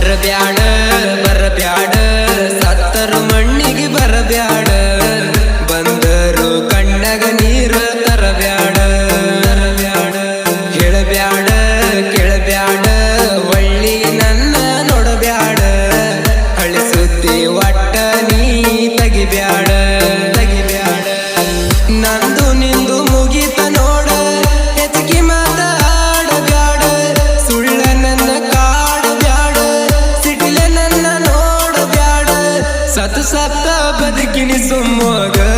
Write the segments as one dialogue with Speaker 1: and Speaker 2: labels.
Speaker 1: ಬರಬ್ಯಾಡ ಬರಬ್ಯಾಡ. ಸತ್ತರು ಮಣ್ಣಿಗೆ ಬರಬ್ಯಾಡ. ಬಂದರು ಕಣ್ಣಗ ನೀರ ತರಬ್ಯಾಡ. ತರಬ್ಯಾಡ. ಹೇಳಬ್ಯಾಡ, ಕೇಳಬ್ಯಾಡ. ಒಳ್ಳಿ ನನ್ನ ನೋಡಬ್ಯಾಡ. ಅಳಿಸುತ್ತಿ ಒಟ್ಟ ನೀ ತೆಗಿಬ್ಯಾಡ. ತಗಿಬ್ಯಾಡ. ನಂದು ನಿಂದು ಮುಗಿತ more girl.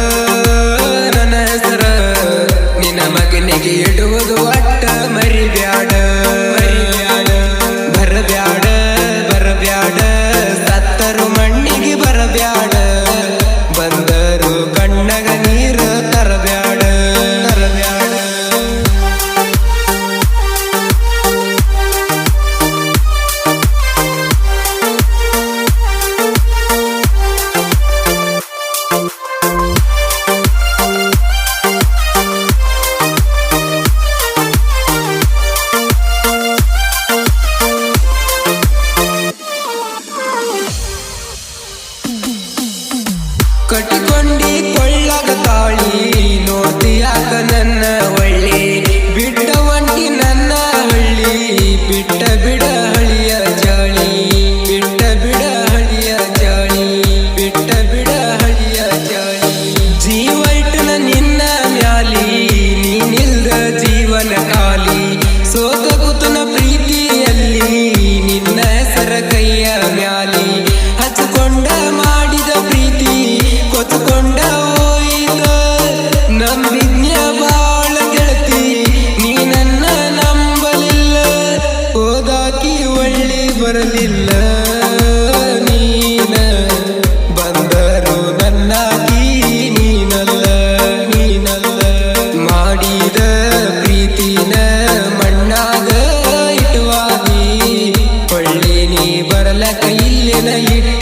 Speaker 1: ಕೈಲಿನ ಇಟ್ಟು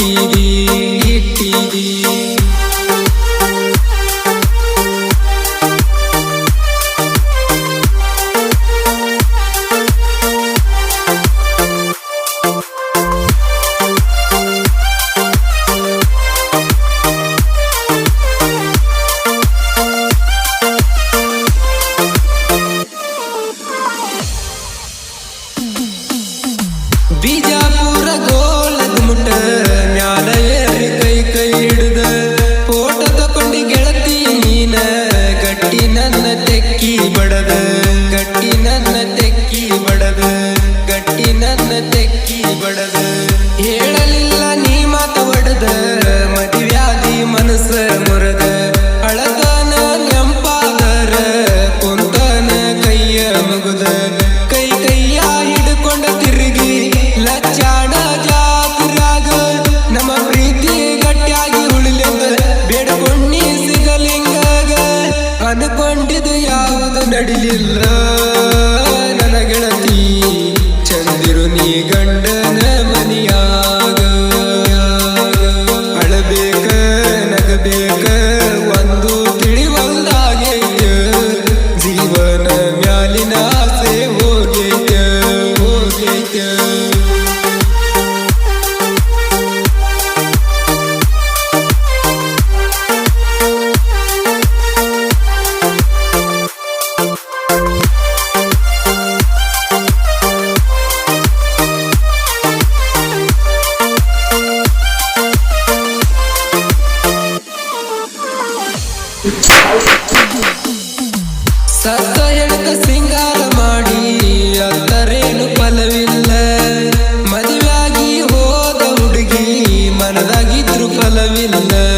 Speaker 1: ಸತ್ತ ಎಳೆದ ಸಿಂಗಾರ ಮಾಡಿ ಅದರೇನು ಫಲವಿಲ್ಲ. ಮದುವಾಗಿ ಹೋದ ಹುಡುಗಿ ಮನದಾಗಿದ್ರು ಫಲವಿಲ್ಲ.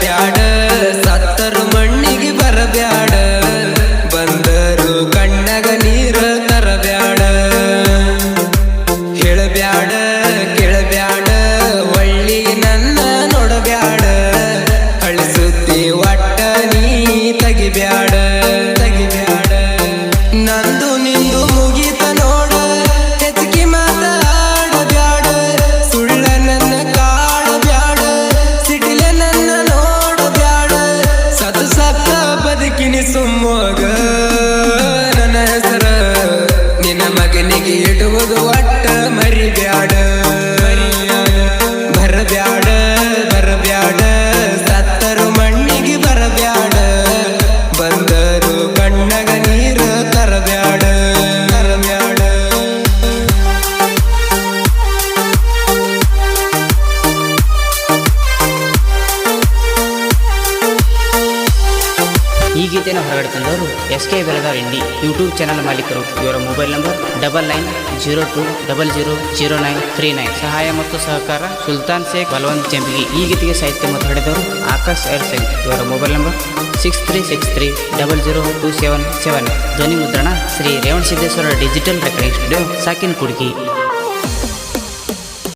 Speaker 1: प्यार nigga.
Speaker 2: ಗೀತೆಯನ್ನು ಹೊರಗಡೆ ತಂದವರು S K Belagav Indi YouTube channel ಮಾಲೀಕರು. ಇವರ mobile number double nine zero two double zero zero nine three nine ಸಹಾಯ ಮತ್ತು ಸಹಕಾರ ಸುಲ್ತಾನ್ ಶೇಖ್ ಬಲವಂತ್ ಚಂಪಿಗೆ ಈ ಗೀತೆಗೆ ಸಾಹಿತ್ಯ ಮತ್ತು ಹೊಡೆದವರು ಆಕಾಶ್ ಎಲ್ ಸಿಂಗ್ ಇವರ mobile number six three six three double zero two seven seven ಧ್ವನಿ ಮುದ್ರಣ Shri Revana Siddeshwara digital recording studio, ಸಾಕಿನ್ ಕುಡ್ಕಿ.